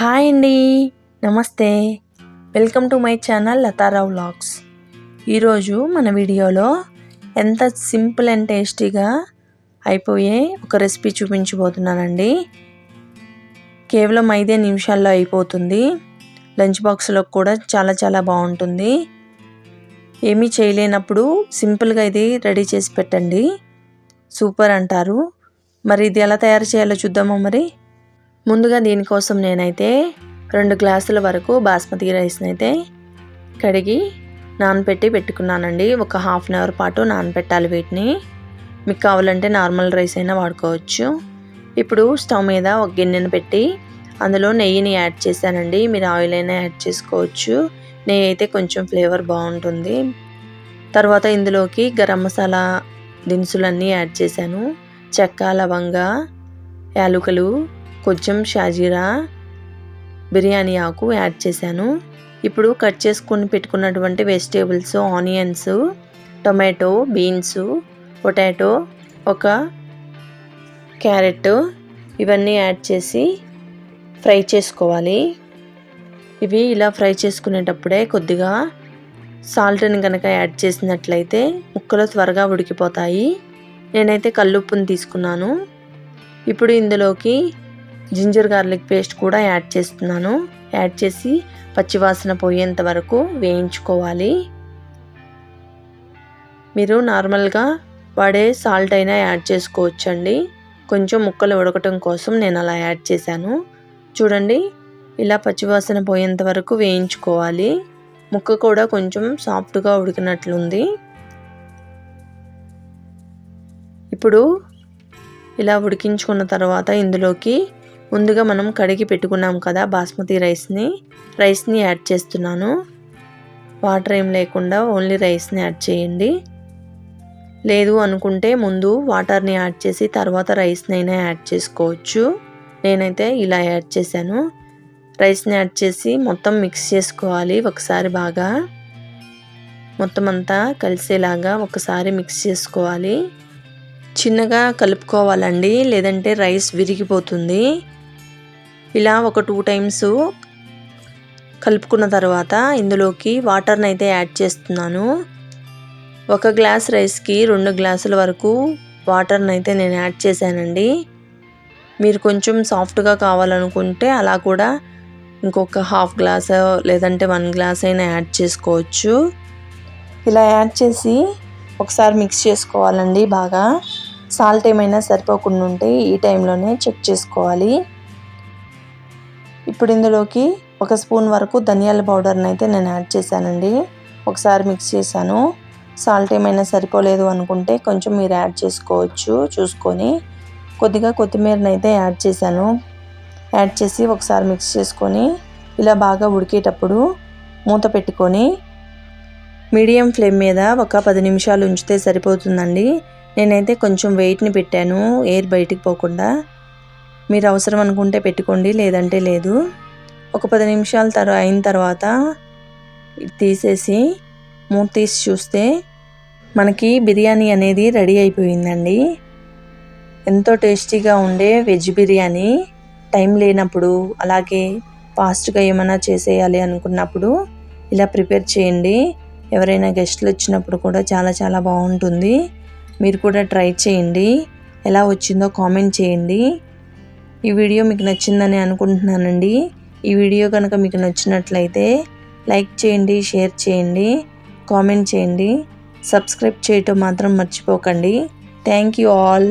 Hi అండి. నమస్తే. Welcome to my channel Latha Rao vlogs. ఈరోజు మన వీడియోలో ఎంత సింపుల్ అండ్ టేస్టీగా అయిపోయే ఒక రెసిపీ చూపించబోతున్నానండి. కేవలం ఐదే నిమిషాల్లో అయిపోతుంది. లంచ్ బాక్స్లో కూడా చాలా చాలా బాగుంటుంది. ఏమీ చేయలేనప్పుడు సింపుల్గా ఇది రెడీ చేసి పెట్టండి. సూపర్ అంటారు. మరి ఇది ఎలా తయారు చేయాలో చూద్దామా మరి? ముందుగా దీనికోసం నేనైతే రెండు గ్లాసుల వరకు బాస్మతి రైస్ని అయితే కడిగి నానపెట్టి పెట్టుకున్నానండి. ఒక హాఫ్ అన్ అవర్ పాటు నానపెట్టాలి వీటిని. మీకు కావాలంటే నార్మల్ రైస్ అయినా వాడుకోవచ్చు. ఇప్పుడు స్టవ్ మీద ఒక గిన్నెను పెట్టి అందులో నెయ్యిని యాడ్ చేశానండి. మీరు ఆయిల్ అయినా యాడ్ చేసుకోవచ్చు. నెయ్యి అయితే కొంచెం ఫ్లేవర్ బాగుంటుంది. తర్వాత ఇందులోకి గరం మసాలా దినుసులన్నీ యాడ్ చేశాను. చెక్క లవంగ యాలుకలు కొంచెం షాజీరా బిర్యానీ ఆకు యాడ్ చేశాను. ఇప్పుడు కట్ చేసుకొని పెట్టుకున్నటువంటి vegetables onions tomato beans potato ఒక క్యారెట్ ఇవన్నీ యాడ్ చేసి ఫ్రై చేసుకోవాలి. ఇవి ఇలా ఫ్రై చేసుకునేటప్పుడే కొద్దిగా సాల్ట్ని కనుక యాడ్ చేసినట్లయితే ముక్కలు త్వరగా ఉడికిపోతాయి. నేనైతే కల్లుప్పుని తీసుకున్నాను. ఇప్పుడు ఇందులోకి జింజర్ గార్లిక్ పేస్ట్ కూడా యాడ్ చేస్తున్నాను. యాడ్ చేసి పచ్చివాసన పోయేంత వరకు వేయించుకోవాలి. మీరు నార్మల్గా వాడే సాల్ట్ అయినా యాడ్ చేసుకోవచ్చండి. కొంచెం ముక్కలు ఉడకటం కోసం నేను అలా యాడ్ చేశాను. చూడండి ఇలా పచ్చివాసన పోయేంత వరకు వేయించుకోవాలి. ముక్క కూడా కొంచెం సాఫ్ట్గా ఉడికినట్లుంది. ఇప్పుడు ఇలా ఉడికించుకున్న తర్వాత ఇందులోకి ముందుగా మనం కడిగి పెట్టుకున్నాం కదా బాస్మతి రైస్ని. రైస్ని యాడ్ చేస్తున్నాను. వాటర్ ఏం లేకుండా ఓన్లీ రైస్ని యాడ్ చేయండి. లేదు అనుకుంటే ముందు వాటర్ని యాడ్ చేసి తర్వాత రైస్ని అయినా యాడ్ చేసుకోవచ్చు. నేనైతే ఇలా యాడ్ చేశాను. రైస్ని యాడ్ చేసి మొత్తం మిక్స్ చేసుకోవాలి ఒకసారి బాగా. మొత్తం అంతా కలిసేలాగా ఒకసారి మిక్స్ చేసుకోవాలి. చిన్నగా కలుపుకోవాలండి లేదంటే రైస్ విరిగిపోతుంది. ఇలా ఒక టూ టైమ్స్ కలుపుకున్న తర్వాత ఇందులోకి వాటర్ని అయితే యాడ్ చేస్తున్నాను. ఒక గ్లాస్ రైస్కి రెండు గ్లాసుల వరకు వాటర్ని అయితే నేను యాడ్ చేశానండి. మీరు కొంచెం సాఫ్ట్గా కావాలనుకుంటే అలా కూడా ఇంకొక హాఫ్ గ్లాస్ లేదంటే వన్ గ్లాస్ అయినా యాడ్ చేసుకోవచ్చు. ఇలా యాడ్ చేసి ఒకసారి మిక్స్ చేసుకోవాలండి బాగా. సాల్ట్ ఏమైనా సరిపోకుండా ఉంటే ఈ టైంలోనే చెక్ చేసుకోవాలి. ఇప్పుడు ఇందులోకి ఒక స్పూన్ వరకు ధనియాల పౌడర్ని అయితే నేను యాడ్ చేశానండి. ఒకసారి మిక్స్ చేశాను. సాల్ట్ ఏమైనా సరిపోలేదు అనుకుంటే కొంచెం మీరు యాడ్ చేసుకోవచ్చు చూసుకొని. కొద్దిగా కొత్తిమీరని అయితే యాడ్ చేశాను. యాడ్ చేసి ఒకసారి మిక్స్ చేసుకొని ఇలా బాగా ఉడికేటప్పుడు మూత పెట్టుకొని మీడియం ఫ్లేమ్ మీద ఒక పది నిమిషాలు ఉంచితే సరిపోతుందండి. నేనైతే కొంచెం వెయిట్ని పెట్టాను ఎయిర్ బయటికి పోకుండా. మీరు అవసరం అనుకుంటే పెట్టుకోండి లేదంటే లేదు. ఒక పది నిమిషాల తర్వాత అయిన తర్వాత తీసేసి మూత తీసి చూస్తే మనకి బిర్యానీ అనేది రెడీ అయిపోయిందండి. ఎంతో టేస్టీగా ఉండే వెజ్ బిర్యానీ టైం లేనప్పుడు అలాగే ఫాస్ట్గా ఏమైనా చేసేయాలి అనుకున్నప్పుడు ఇలా ప్రిపేర్ చేయండి. ఎవరైనా గెస్ట్లు వచ్చినప్పుడు కూడా చాలా చాలా బాగుంటుంది. మీరు కూడా ట్రై చేయండి. ఎలా వచ్చిందో కామెంట్ చేయండి. ఈ వీడియో మీకు నచ్చిందని అనుకుంటున్నానండి. ఈ వీడియో కనుక మీకు నచ్చినట్లయితే లైక్ చేయండి షేర్ చేయండి కామెంట్ చేయండి సబ్స్క్రైబ్ చేయటం మాత్రం మర్చిపోకండి. Thank you all.